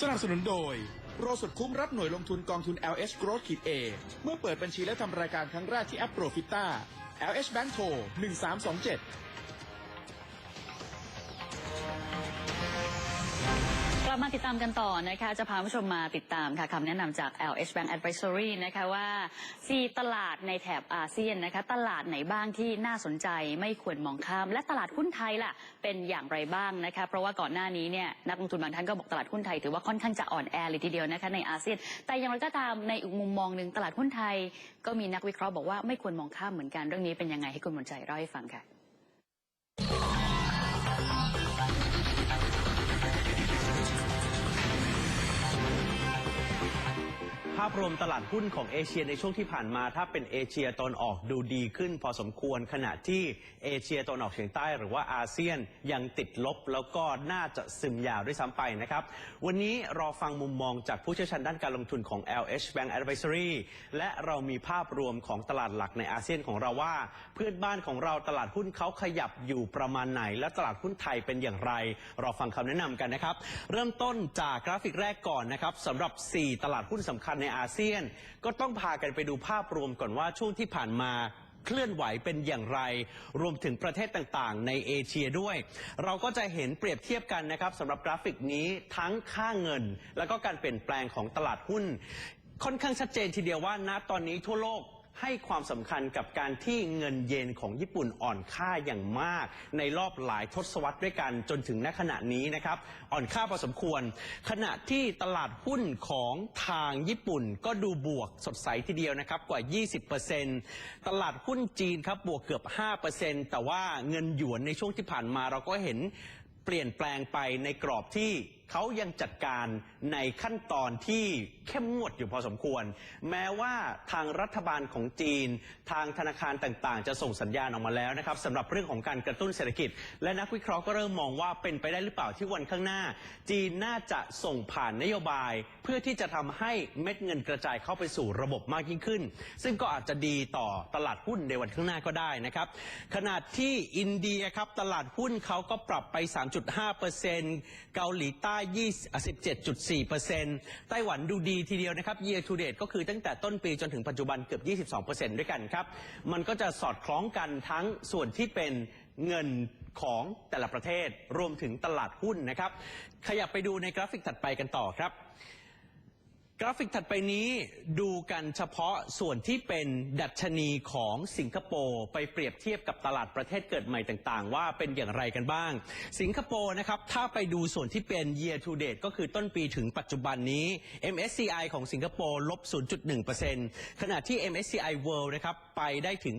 สนับสนุนโดย โรสดคุ้มรับหน่วยลงทุนกองทุน LH Growth ขีด A เมื่อเปิดบัญชีและทำรายการครั้งแรกที่แอปโปรฟิต้า LH Bank โทร1327 ลับมาติดตามกันต่อนะคะจะพาผู้ชมมาติดตามค่ะคำแนะนำจาก LH Bank Advisory นะคะว่า4ตลาดในแถบอาเซียนนะคะตลาดไหนบ้างที่น่าสนใจไม่ควรมองข้าม และตลาดหุ้นไทยล่ะเป็นอย่างไรบ้างนะคะเพราะว่าก่อนหน้านี้เนี่ยนักลงทุนบางท่านก็บอกตลาดหุ้นไทยถือว่าค่อนข้างจะอ่อนแอเลยทีเดียวนะคะในอาเซียน แต่อย่างไรก็ตามในอีกมุมมองหนึ่งตลาดหุ้นไทย ก็มีนักวิเคราะห์บอกว่าไม่ควรมองข้ามเหมือนกันเรื่องนี้เป็นยังไงให้คุณมนชัยเล่าให้ฟังค่ะาพรวมตลาดหุ้นของเอเชียในช่วงที่ผ่านมา ถ้าเป็นเอเชียตอนออกดูดีขึ้น พอสมควรขณะที่เอเชียตอนออกเฉียงใต้หรือว่าอาเซียนยังติดลบ แล้วก็น่าจะซึมยาวด้วยซ้ำไปนะครับ วันนี้รอฟังมุมมองจากผู้เชี่ยวชาญด้านการลงทุนของ LH Bank Advisory และเรามีภาพรวมของตลาดหลักในอาเซียนของเราว่า เพื่อนบ้านของเราตลาดหุ้นเขาขยับอยู่ประมาณไหน และตลาดหุ้นไทยเป็นอย่างไร รอฟังคำแนะนำกันนะครับ เริ่มต้นจากกราฟิกแรกก่อนนะครับสำหรับ 4 ตลาดหุ้นสำคัญในอาเซียน ก็ต้องพากันไปดูภาพรวมก่อนว่าช่วงที่ผ่านมาเคลื่อนไหวเป็นอย่างไร รวมถึงประเทศต่างๆ ในเอเชียด้วย เราก็จะเห็นเปรียบเทียบกันนะครับสำหรับกราฟิกนี้ทั้งค่าเงิน แล้วก็การเปลี่ยนแปลงของตลาดหุ้น ค่อนข้างชัดเจนทีเดียวว่าณตอนนี้ทั่วโลก ให้ความสำคัญกับการที่เงินเยนของญี่ปุ่นอ่อนค่าอย่างมาก ในรอบหลายทศวรรษด้วยกันจนถึงณขณะนี้นะครับ อ่อนค่าพอสมควร ขณะที่ตลาดหุ้นของทางญี่ปุ่นก็ดูบวกสดใสทีเดียวนะครับกว่า 20%ตลาดหุ้นจีนครับบวกเกือบ 5%แต่ว่าเงินหยวนในช่วงที่ผ่านมาเราก็เห็นเปลี่ยนแปลงไปในกรอบที่เขายังจัดการในขั้นตอนที่เข้มงวดอยู่พอสมควร แม้ว่าทางรัฐบาลของจีน ทางธนาคารต่างๆ จะส่งสัญญาณออกมาแล้วนะครับสำหรับเรื่องของการกระตุ้นเศรษฐกิจ และนักวิเคราะห์ก็เริ่มมองว่าเป็นไปได้หรือเปล่าที่วันข้างหน้า จีนน่าจะส่งผ่านนโยบาย เพื่อที่จะทำให้เม็ดเงินกระจายเข้าไปสู่ระบบมากยิ่งขึ้น ซึ่งก็อาจจะดีต่อตลาดหุ้นในวันข้างหน้าก็ได้นะครับขณะที่อินเดียครับตลาดหุ้นเขาก็ปรับไป 3.5%เกาหลีใต้ได้27.4%ไต้หวันดูดีทีเดียวนะครับ year to date ก็คือตั้งแต่ต้นปีจนถึงปัจจุบันเกือบ 22%ด้วยกันครับ มันก็จะสอดคล้องกันทั้งส่วนที่เป็นเงินของแต่ละประเทศรวมถึงตลาดหุ้นนะครับ ขยับไปดูในกราฟิกถัดไปกันต่อครับ กราฟิกถัดไปนี้ดูกันเฉพาะส่วนที่เป็นดัชนีของสิงคโปร์ไปเปรียบเทียบกับตลาดประเทศเกิดใหม่ต่างๆ ว่าเป็นอย่างไรกันบ้าง สิงคโปร์นะครับ ถ้าไปดูส่วนที่เป็น year to date ก็คือต้นปีถึงปัจจุบันนี้ MSCI ของสิงคโปร์ลบ 0.1%ขณะที่ MSCI World นะครับไปได้ถึง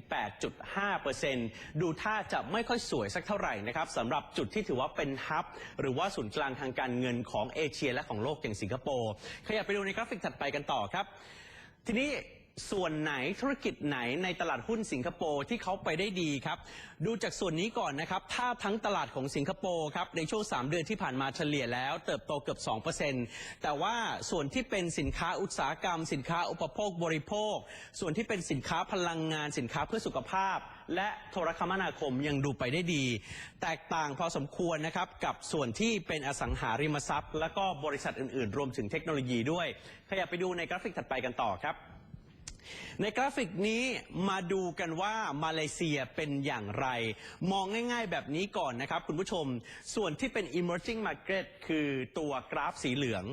8.5%ดูท่าจะไม่ค่อยสวยสักเท่าไหร่นะครับสำหรับจุดที่ถือว่าเป็นฮับหรือว่าศูนย์กลางทางการเงินของเอเชียและของโลกอย่างสิงคโปร์ขยับไปดูในกราฟิกถัดไปกันต่อครับ ทีนี้ส่วนไหนธุรกิจไหนในตลาดหุ้นสิงคโปร์ที่เขาไปได้ดีครับ ดูจากส่วนนี้ก่อนนะครับถ้าทั้งตลาดของสิงคโปร์ครับในช่วง 3 เดือนที่ผ่านมาเฉลี่ยแล้ว เติบโตเกือบ 2%แต่ว่าส่วนที่เป็นสินค้าอุตสาหกรรม สินค้าอุปโภคบริโภค ส่วนที่เป็นสินค้าพลังงานสินค้าเพื่อสุขภาพ และโทรคมนาคมยังดูไปได้ดี แตกต่างพอสมควรนะครับกับส่วนที่เป็นอสังหาริมทรัพย์ และก็บริษัทอื่นๆ รวมถึงเทคโนโลยีด้วย ขยับไปดูในกราฟิกถัดไปกันต่อครับ ในกราฟิกนี้มาดูกันว่ามาเลเซียเป็นอย่างไร มองง่าย ๆ แบบนี้ก่อนนะครับ คุณผู้ชม ส่วนที่เป็น emerging market คือตัวกราฟสีเหลือง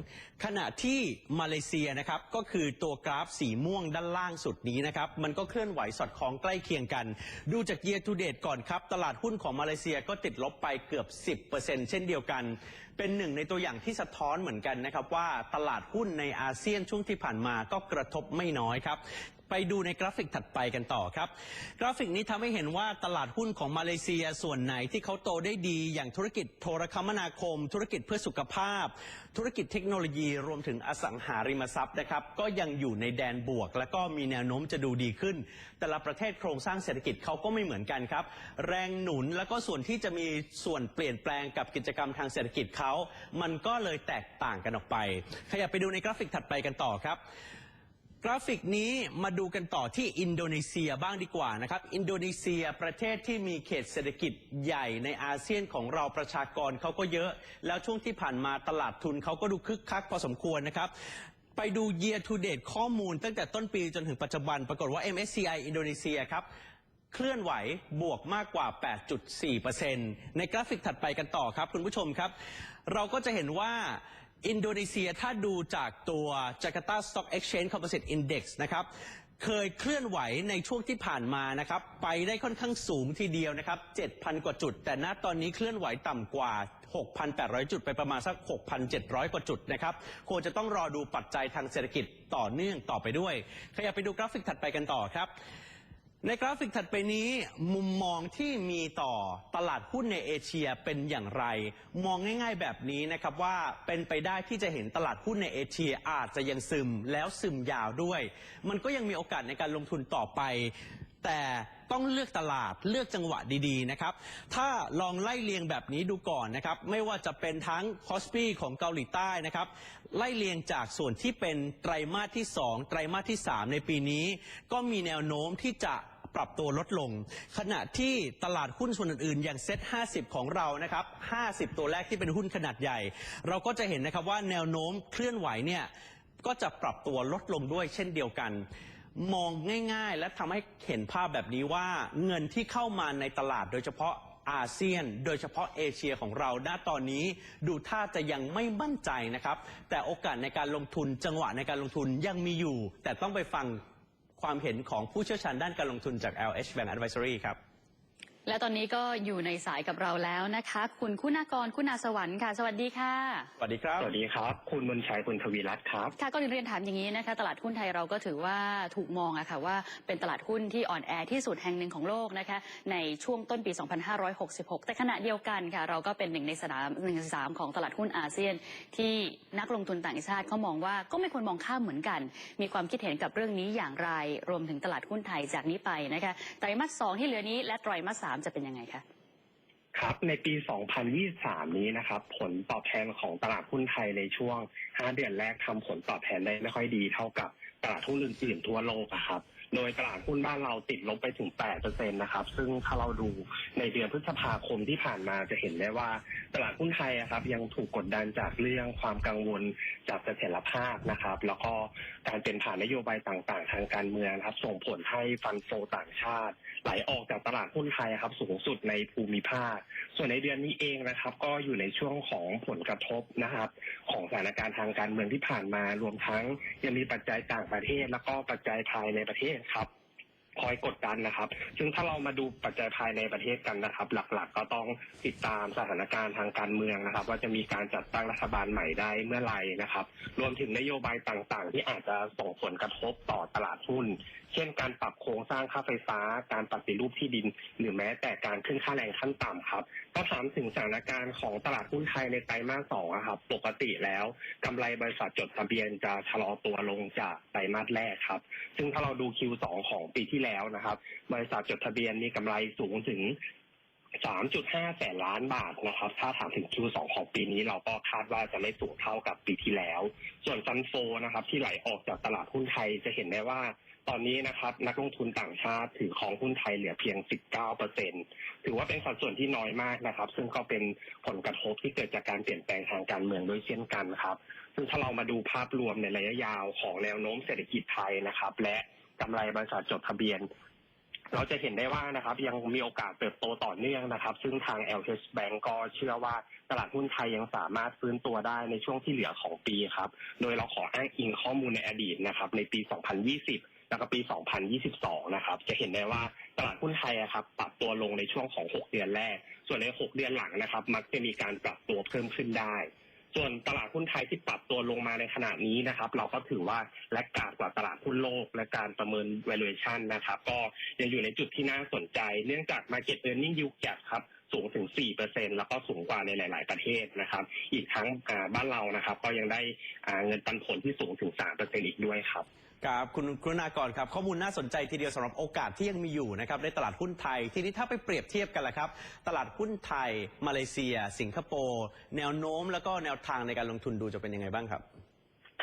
ขณะที่มาเลเซียนะครับก็คือตัวกราฟสีม่วงด้านล่างสุดนี้นะครับ มันก็เคลื่อนไหวสอดคล้องใกล้เคียงกัน ดูจาก year to date ก่อนครับ ตลาดหุ้นของมาเลเซียก็ติดลบไปเกือบ 10%เช่นเดียวกันเป็นหนึ่งในตัวอย่างที่สะท้อนเหมือนกันนะครับว่าตลาดหุ้นในอาเซียนช่วงที่ผ่านมาก็กระทบไม่น้อยครับ ไปดูในกราฟิกถัดไปกันต่อครับ กราฟิกนี้ทำให้เห็นว่าตลาดหุ้นของมาเลเซียส่วนไหนที่เขาโตได้ดี อย่างธุรกิจโทรคมนาคม ธุรกิจเพื่อสุขภาพ ธุรกิจเทคโนโลยีรวมถึงอสังหาริมทรัพย์นะครับก็ยังอยู่ในแดนบวก และก็มีแนวโน้มจะดูดีขึ้น แต่ละประเทศโครงสร้างเศรษฐกิจเขาก็ไม่เหมือนกันครับ แรงหนุนแล้วก็ส่วนที่จะมีส่วนเปลี่ยนแปลงกับกิจกรรมทางเศรษฐกิจเขามันก็เลยแตกต่างกันออกไป ขยับไปดูในกราฟิกถัดไปกันต่อครับ กราฟิกนี้มาดูกันต่อที่อินโดนีเซียบ้างดีกว่านะครับ อินโดนีเซียประเทศที่มีเขตเศรษฐกิจใหญ่ในอาเซียนของเราประชากรเขาก็เยอะ แล้วช่วงที่ผ่านมาตลาดทุนเขาก็ดูคึกคักพอสมควรนะครับไปดู year to date ข้อมูลตั้งแต่ต้นปีจนถึงปัจจุบัน ปรากฏว่า MSCI อินโดนีเซียครับเคลื่อนไหวบวกมากกว่า 8.4%ในกราฟิกถัดไปกันต่อครับคุณผู้ชมครับ เราก็จะเห็นว่า อินโดนีเซียถ้าดูจากตัว Jakarta Stock Exchange Composite Index นะครับเคยเคลื่อนไหวในช่วงที่ผ่านมานะครับ ไปได้ค่อนข้างสูงทีเดียวนะครับ 7,000 กว่าจุด แต่ณตอนนี้เคลื่อนไหวต่ำกว่า 6,800 จุดไปประมาณสัก 6,700 กว่าจุดนะครับควรจะต้องรอดูปัจจัยทางเศรษฐกิจต่อเนื่องต่อไปด้วยขยับไปดูกราฟิกถัดไปกันต่อครับ ในกราฟิกถัดไปนี้มุมมองที่มีต่อตลาดหุ้นในเอเชียเป็นอย่างไร มองง่าย ๆ แบบนี้นะครับว่าเป็นไปได้ที่จะเห็นตลาดหุ้นในเอเชียอาจจะยังซึมแล้วซึมยาวด้วย มันก็ยังมีโอกาสในการลงทุนต่อไป แต่ต้องเลือกตลาดเลือกจังหวะดีๆนะครับ ถ้าลองไล่เรียงแบบนี้ดูก่อนนะครับ ไม่ว่าจะเป็นทั้งคอสปีของเกาหลีใต้นะครับ ไล่เรียงจากส่วนที่เป็นไตรมาสที่ 2 ไตรมาสที่ 3 ในปีนี้ ก็มีแนวโน้มที่จะ ปรับตัวลดลง ขณะที่ตลาดหุ้นส่วนอื่นๆ อย่างเซ็ต50 ของเรานะครับ 50 ตัวแรกที่เป็นหุ้นขนาดใหญ่ เราก็จะเห็นนะครับว่าแนวโน้มเคลื่อนไหวเนี่ยก็จะปรับตัวลดลงด้วยเช่นเดียวกัน มองง่ายๆ และทำให้เห็นภาพแบบนี้ว่าเงินที่เข้ามาในตลาดโดยเฉพาะอาเซียน โดยเฉพาะเอเชียของเรา ณ ตอนนี้ดูท่าจะยังไม่มั่นใจนะครับ แต่โอกาสในการลงทุนจังหวะในการลงทุนยังมีอยู่ แต่ต้องไปฟัง ความเห็นของผู้เชี่ยวชาญด้านการลงทุนจาก LH Bank Advisory ครับ และตอนนี้ก็อยู่ในสายกับเราแล้วนะคะ คุณคุณากรคุณาสวรรค์ค่ะ สวัสดีค่ะ สวัสดีครับ สวัสดีครับ คุณมนชัยคุณทวีรัตน์ครับ ค่ะก็เรียนถามอย่างนี้นะคะ ตลาดหุ้นไทยเราก็ถือว่าถูกมองอะค่ะว่าเป็นตลาดหุ้นที่อ่อนแอที่สุดแห่งหนึ่งของโลกนะคะ ในช่วงต้นปี 2566 แต่ขณะเดียวกันค่ะ เราก็เป็นหนึ่งในสนามหนึ่งในสามของตลาดหุ้นอาเซียน ที่นักลงทุนต่างชาติเขามองว่าก็ไม่ควรมองข้ามเหมือนกัน มีความคิดเห็นกับเรื่องนี้อย่างไร รวมถึงตลาดหุ้นไทยจากนี้ไปนะคะ ไตรมาสสองที่เหลือนี้และไตรมาสสามจะเป็นยังไงคะครับในปี 2023 นี้นะครับ ผลตอบแทนของตลาดหุ้นไทยในช่วง 5 เดือนแรกทำผลตอบแทนได้ไม่ค่อยดีเท่ากับตลาดหุ้นอื่นๆทั่วโลกครับ โดยตลาดหุ้นบ้านเราติดลบไปถึง 8%นะครับ ซึ่งถ้าเราดูในเดือนพฤษภาคมที่ผ่านมาจะเห็นได้ว่าตลาดหุ้นไทยอะครับยังถูกกดดันจากเรื่องความกังวลจากเสถียรภาพนะครับ แล้วก็การเปลี่ยนผ่านนโยบายต่างๆ ทางการเมืองครับ ส่งผลให้ฟันโฟต่างชาติ ไหลออกจากตลาดหุ้นไทยครับสูงสุดในภูมิภาค ส่วนในเดือนนี้เองนะครับ ก็อยู่ในช่วงของผลกระทบนะครับ ของสถานการณ์ทางการเมืองที่ผ่านมารวมทั้งยังมีปัจจัยต่างประเทศ แล้วก็ปัจจัยภายในประเทศครับ คอยกดดันนะครับ ซึ่งถ้าเรามาดูปัจจัยภายในประเทศกันนะครับ หลักๆ ก็ต้องติดตามสถานการณ์ทางการเมืองนะครับ ว่าจะมีการจัดตั้งรัฐบาลใหม่ได้เมื่อไหร่นะครับ รวมถึงนโยบายต่างๆ ที่อาจจะส่งผลกระทบต่อตลาดหุ้น เช่น การปรับโครงสร้างค่าไฟฟ้า การปฏิรูปที่ดิน หรือแม้แต่การขึ้นค่าแรงขั้นต่ำครับก็ถามถึงสถานการณ์ของตลาดหุ้นไทยในไตรมาสสองอะครับ ปกติแล้วกำไรบริษัทจดทะเบียนจะชะลอตัวลงจากไตรมาสแรกครับ ซึ่งถ้าเราดู Q2 ของปีที่แล้วนะครับ บริษัทจดทะเบียนมีกำไรสูงถึง 3.5 แสนล้านบาทนะครับ ถ้าถามถึง Q2 ของปีนี้เราก็คาดว่าจะไม่สูงเท่ากับปีที่แล้ว ส่วนฟันโฟนะครับ ที่ไหลออกจากตลาดหุ้นไทยจะเห็นได้ว่าตอนนี้นะครับนักลงทุนต่างชาติถือของหุ้นไทยเหลือเพียง 19เปอร์เซ็นถือว่าเป็นสัดส่วนที่น้อยมากนะครับ ซึ่งก็เป็นผลกระทบที่เกิดจากการเปลี่ยนแปลงทางการเมืองด้วยเช่นกันครับ ซึ่งถ้าเรามาดูภาพรวมในระยะยาวของแนวโน้มเศรษฐกิจไทยนะครับ และ กำไรบริษัทจดทะเบียน เราจะเห็นได้ว่านะครับ ยังมีโอกาสเติบโตต่อเนื่องนะครับ ซึ่งทาง LH Bank ก็เชื่อว่าตลาดหุ้นไทยยังสามารถฟื้นตัวได้ในช่วงที่เหลือของปีครับ โดยเราขออ้างอิงข้อมูลในอดีตนะครับ ในปี 2020แล้วก็ปี 2022 นะครับ จะเห็นได้ว่าตลาดหุ้นไทยอะครับ ปรับตัวลงในช่วงของ 6 เดือนแรก ส่วนใน 6 เดือนหลังนะครับ มักจะมีการปรับตัวเพิ่มขึ้นได้ ส่วนตลาดหุ้นไทยที่ปรับตัวลงมาในขณะนี้นะครับ เราก็ถือว่าแลกาดกว่าตลาดหุ้นโลกและการประเมิน valuation นะครับ ก็ยังอยู่ในจุดที่น่าสนใจ เนื่องจาก market earning yield gap ครับสูงถึง 4%แล้วก็สูงกว่าในหลาย ๆ ประเทศนะครับ อีกทั้งบ้านเรานะครับ ก็ยังได้เงินปันผลที่สูงถึง 3%อีกด้วยครับ ครับคุณกรุณากรครับ ข้อมูลน่าสนใจทีเดียวสำหรับโอกาสที่ยังมีอยู่นะครับในตลาดหุ้นไทย ทีนี้ถ้าไปเปรียบเทียบกันละครับ ตลาดหุ้นไทย มาเลเซีย สิงคโปร์แนวโน้มแล้วก็แนวทางในการลงทุนดูจะเป็นยังไงบ้างครับ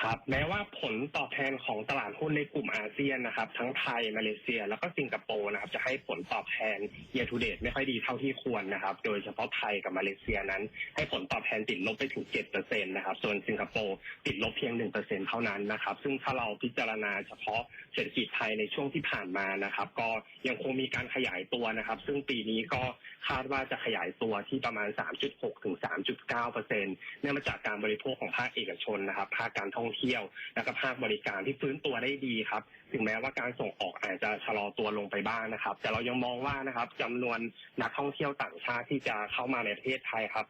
ครับแม้ว่าผลตอบแทนของตลาดหุ้นในกลุ่มอาเซียนนะครับ ทั้งไทยมาเลเซีย แล้วก็สิงคโปร์นะครับจะให้ผลตอบแทน year to date ไม่ค่อยดีเท่าที่ควรนะครับ โดยเฉพาะไทยกับมาเลเซียนั้น ให้ผลตอบแทนติดลบไปถึง7%นะครับส่วนสิงคโปร์ติดลบเพียง 1%เท่านั้นนะครับ ซึ่งถ้าเราพิจารณาเฉพาะเศรษฐกิจไทยในช่วงที่ผ่านมานะครับ ก็ยังคงมีการขยายตัวนะครับ ซึ่งปีนี้ก็คาดว่าจะขยายตัวที่ประมาณ 3.6 ถึง 3.9%เนื่องมาจากการบริโภคของภาคเอกชนนะครับภาคการท่องเที่ยว และก็ภาคบริการที่ฟื้นตัวได้ดีครับ ถึงแม้ว่าการส่งออกอาจจะชะลอตัวลงไปบ้างนะครับ แต่เรายังมองว่านะครับจำนวนนักท่องเที่ยวต่างชาติที่จะเข้ามาในประเทศไทยครับ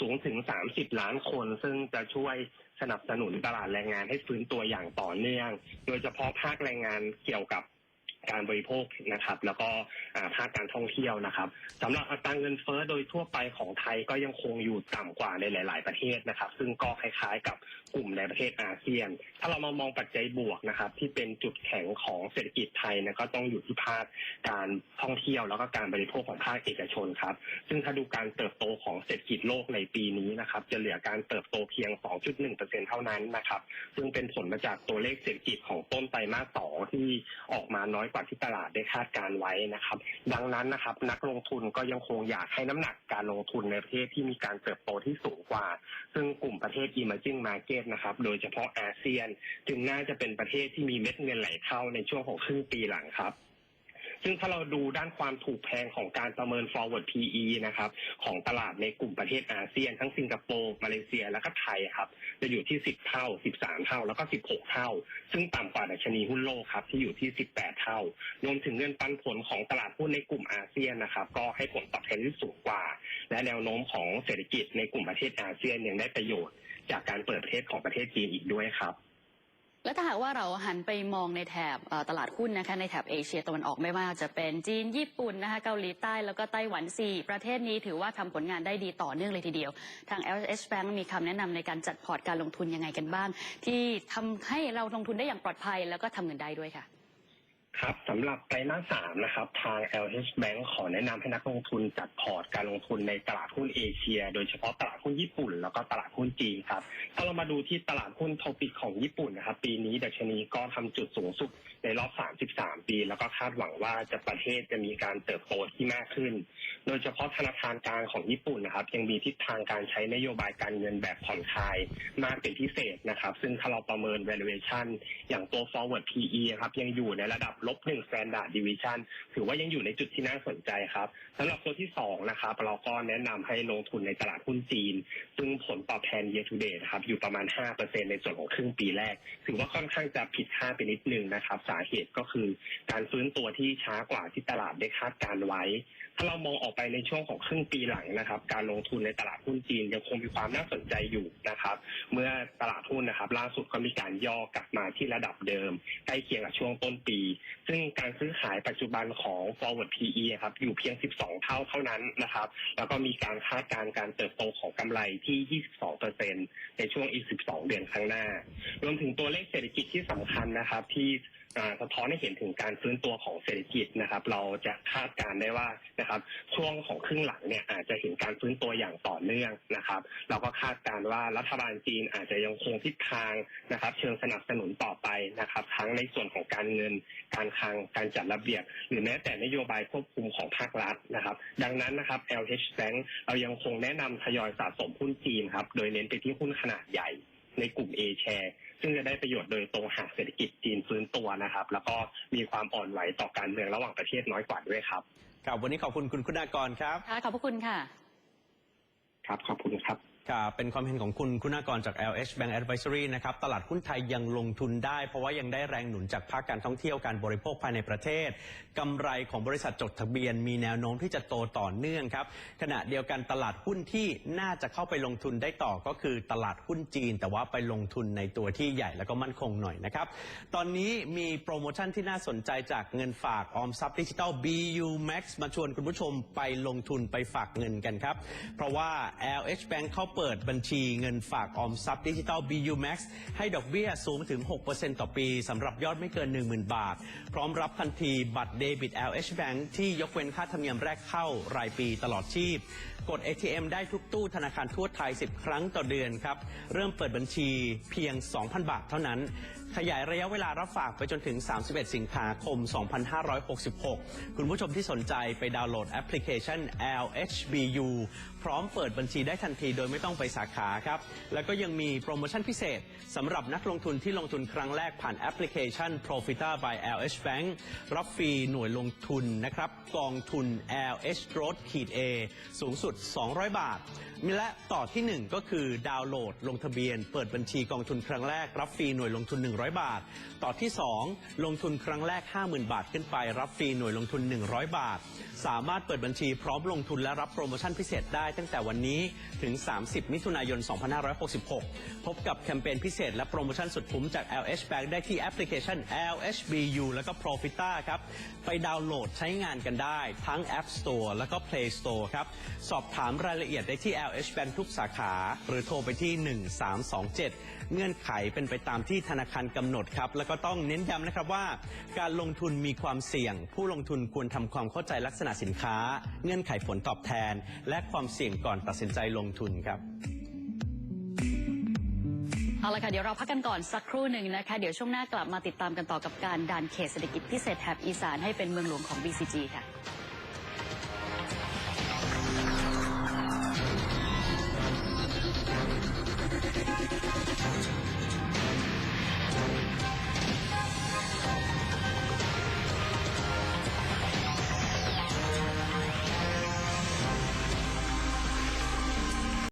สูงถึง 30 ล้านคน ซึ่งจะช่วยสนับสนุนตลาดแรงงานให้ฟื้นตัวอย่างต่อเนื่อง โดยเฉพาะภาคแรงงานเกี่ยวกับ การบริโภคนะครับ แล้วก็ภาคการท่องเที่ยวนะครับสำหรับอัตราเงินเฟ้อโดยทั่วไปของไทยก็ยังคงอยู่ต่ำกว่าในหลาย ๆ ประเทศนะครับ ซึ่งก็คล้ายๆกับกลุ่มในประเทศอาเซียน ถ้าเรามามองปัจจัยบวกนะครับ ที่เป็นจุดแข็งของเศรษฐกิจไทยนี่ยก็ต้องอยู่ที่ภาคการท่องเที่ยว แล้วก็การบริโภคของภาคเอกชนครับ ซึ่งถ้าดูการเติบโตของเศรษฐกิจโลกในปีนี้นะครับ จะเหลือการเติบโตเพียง 2.1%เท่านั้นนะครับ ซึ่งเป็นผลมาจากตัวเลขเศรษฐกิจของต้นไตรมาสสองที่ออกมาน้อยกว่าที่ตลาดได้คาดการไว้นะครับ ดังนั้นนะครับ นักลงทุนก็ยังคงอยากให้น้ำหนักการลงทุนในประเทศที่มีการเติบโตที่สูงกว่า ซึ่งกลุ่มประเทศ emerging market นะครับ โดยเฉพาะอาเซียน จึงน่าจะเป็นประเทศที่มีเม็ดเงินไหลเข้าในช่วงของครึ่งปีหลังครับ ซึ่งถ้าเราดูด้านความถูกแพงของการประเมิน forward PE นะครับของตลาดในกลุ่มประเทศอาเซียน ทั้งสิงคโปร์มาเลเซียและก็ไทยครับจะอยู่ที่ 10 เท่า 13 เท่า แล้วก็ 16 เท่า ซึ่งต่ำกว่าดัชนีหุ้นโลกครับที่อยู่ที่ 18 เท่ารวมถึงเงินปันผลของตลาดหุ้นในกลุ่มอาเซียนนะครับก็ให้ผลตอบแทนที่สูงกว่า และแนวโน้มของเศรษฐกิจในกลุ่มประเทศอาเซียนยังได้ประโยชน์ จากการเปิดประเทศของประเทศจีนอีกด้วยครับ และถ้าหากว่าเราหันไปมองในแถบตลาดหุ้นนะคะในแถบเอเชียตะวันออกไม่ว่าจะเป็นจีนญี่ปุ่นนะคะเกาหลีใต้แล้วก็ไต้หวันสี่ประเทศนี้ถือว่าทำผลงานได้ดีต่อเนื่องเลยทีเดียว ทาง LH Bank มีคำแนะนำในการจัดพอร์ตการลงทุนยังไงกันบ้าง ที่ทำให้เราลงทุนได้อย่างปลอดภัยแล้วก็ทำเงินได้ด้วยค่ะ ครับสำหรับไตรมาสสามนะครับ ทาง LH Bank ขอแนะนำให้นักลงทุนจัดพอร์ตการลงทุนในตลาดหุ้นเอเชีย โดยเฉพาะตลาดหุ้นญี่ปุ่น แล้วก็ตลาดหุ้นจีนครับ ถ้าเรามาดูที่ตลาดหุ้นทปิกของญี่ปุ่นนะครับ ปีนี้ดัชนีก็ทำจุดสูงสุดในรอบ 33 ปี แล้วก็คาดหวังว่าจะประเทศจะมีการเติบโตที่มากขึ้น โดยเฉพาะธนาคารกลางของญี่ปุ่นนะครับ ยังมีทิศทางการใช้นโยบายการเงินแบบผ่อนคลายมากเป็นพิเศษนะครับ ซึ่งถ้าเราประเมิน valuation อย่างตัว forward PE ครับยังอยู่ในระดับลบหนึ่ง standard deviation ถือว่ายังอยู่ในจุดที่น่าสนใจครับสำหรับตัวที่สองนะครับเราก็แนะนำให้ลงทุนในตลาดหุ้นจีน ซึ่งผลตอบแทน year to date นะครับอยู่ประมาณ 5%ในส่วนของครึ่งปีแรก ถือว่าค่อนข้างจะผิดคาดไปนิดนึงนะครับสาเหตุก็คือการฟื้นตัวที่ช้ากว่าที่ตลาดได้คาดการไว้ ถ้าเรามองออกไปในช่วงของครึ่งปีหลังนะครับการลงทุนในตลาดหุ้นจีนยังคงมีความน่าสนใจอยู่นะครับ เมื่อตลาดหุ้นนะครับ ล่าสุดก็มีการย่อกลับมาที่ระดับเดิมใกล้เคียงกับช่วงต้นปีซึ่งการซื้อขายปัจจุบันของ forward PE ครับอยู่เพียง 12 เท่าเท่านั้นนะครับ แล้วก็มีการคาดการณ์การเติบโตของกำไรที่ 22%ในช่วงอีก 12 เดือนข้างหน้า รวมถึงตัวเลขเศรษฐกิจที่สำคัญนะครับที่ สะท้อนให้เห็นถึงการฟื้นตัวของเศรษฐกิจนะครับ เราจะคาดการได้ว่านะครับช่วงของครึ่งหลังเนี่ยอาจจะเห็นการฟื้นตัวอย่างต่อเนื่องนะครับ เราก็คาดการว่ารัฐบาลจีนอาจจะยังคงทิศทางนะครับ เชิงสนับสนุนต่อไปนะครับ ทั้งในส่วนของการเงินการคลังการจัดระเบียบ หรือแม้แต่นโยบายควบคุมของภาครัฐนะครับ ดังนั้นนะครับ LH Bank เรายังคงแนะนำทยอยสะสมหุ้นจีนครับโดยเน้นไปที่หุ้นขนาดใหญ่ ในกลุ่ม A share ซึ่งจะได้ประโยชน์โดยตรงหากเศรษฐกิจจีนฟื้นตัวนะครับ แล้วก็มีความอ่อนไหวต่อการเมืองระหว่างประเทศน้อยกว่าด้วยครับครับวันนี้ขอบคุณคุณคุณากรครับค่ะขอบพระคุณค่ะ ครับขอบคุณครับ ครับเป็นความเห็นของคุณคุณากรจาก LH Bank Advisory นะครับ ตลาดหุ้นไทยยังลงทุนได้ เพราะว่ายังได้แรงหนุนจากภาคการท่องเที่ยวการบริโภคภายในประเทศกำไรของบริษัทจดทะเบียน มีแนวโน้มที่จะโตต่อเนื่องครับ ขณะเดียวกันตลาดหุ้นที่น่าจะเข้าไปลงทุนได้ต่อก็คือตลาดหุ้นจีน แต่ว่าไปลงทุนในตัวที่ใหญ่แล้วก็มั่นคงหน่อยนะครับ ตอนนี้มีโปรโมชั่นที่น่าสนใจจากเงินฝากออมทรัพย์ดิจิทัล BU Max มาชวนคุณผู้ชมไปลงทุนไปฝากเงินกันครับ เพราะว่า LH Bank เข้าเปิดบัญชีเงินฝากออมทรัพย์ดิจิตอล BU Max ให้ดอกเบี้ยสูงถึง 6%ต่อปีสำหรับยอดไม่เกิน 10,000 บาท พร้อมรับทันทีบัตรเดบิต LH Bank ที่ยกเว้นค่าธรรมเนียมแรกเข้ารายปีตลอดชีพ กด ATM ได้ทุกตู้ธนาคารทั่วไทย 10 ครั้งต่อเดือนครับ เริ่มเปิดบัญชีเพียง 2,000 บาทเท่านั้น ขยายระยะเวลารับฝากไปจนถึง 31 สิงหาคม 2566 คุณผู้ชมที่สนใจไปดาวน์โหลดแอปพลิเคชัน LHBU พร้อมเปิดบัญชีได้ทันทีโดยไม่ต้องไปสาขาครับ แล้วก็ยังมีโปรโมชั่นพิเศษสำหรับนักลงทุนที่ลงทุนครั้งแรกผ่านแอปพลิเคชัน Profita by LH Bank รับฟรีหน่วยลงทุนนะครับกองทุน LH Growth ขีด A สูงสุด 200 บาท และต่อทีหนึ่1 ก็คือดาวน์โหลดลงทะเบียน เปิดบัญชีกองทุนครั้งแรกรับฟรีหน่วยลงทุน 100บาท ต่อที่ 2 ลงทุนครั้งแรก 50,000 บาทขึ้นไปรับฟรีหน่วยลงทุน 100 บาท สามารถเปิดบัญชีพร้อมลงทุนและรับโปรโมชั่นพิเศษได้ตั้งแต่วันนี้ถึง 30 มิถุนายน 2566 พบกับแคมเปญพิเศษและโปรโมชั่นสุดคุ้มจาก LH Bank ได้ที่แอปพลิเคชัน LHBU แล้วก็ Profita ครับ ไปดาวน์โหลดใช้งานกันได้ ทั้ง App Store แล้วก็ Play Store ครับ สอบถามรายละเอียดได้ที่ LH Bank ทุกสาขา หรือโทรไปที่ 1327 เงื่อนไขเป็นไปตามที่ธนาคารกำหนดครับ แล้วก็ต้องเน้นย้ำนะครับว่า การลงทุนมีความเสี่ยง ผู้ลงทุนควรทำความเข้าใจลักษณะณะสินค้า เงื่อนไขผลตอบแทน และความเสี่ยงก่อนตัดสินใจลงทุนครับเอาละค่ะ เดี๋ยวเราพักกันก่อนสักครู่หนึ่งนะคะ เดี๋ยวช่วงหน้ากลับมาติดตามกันต่อกับการดันเขตเศรษฐกิจพิเศษแถบอีสานให้เป็นเมืองหลวงของ BCG ค่ะ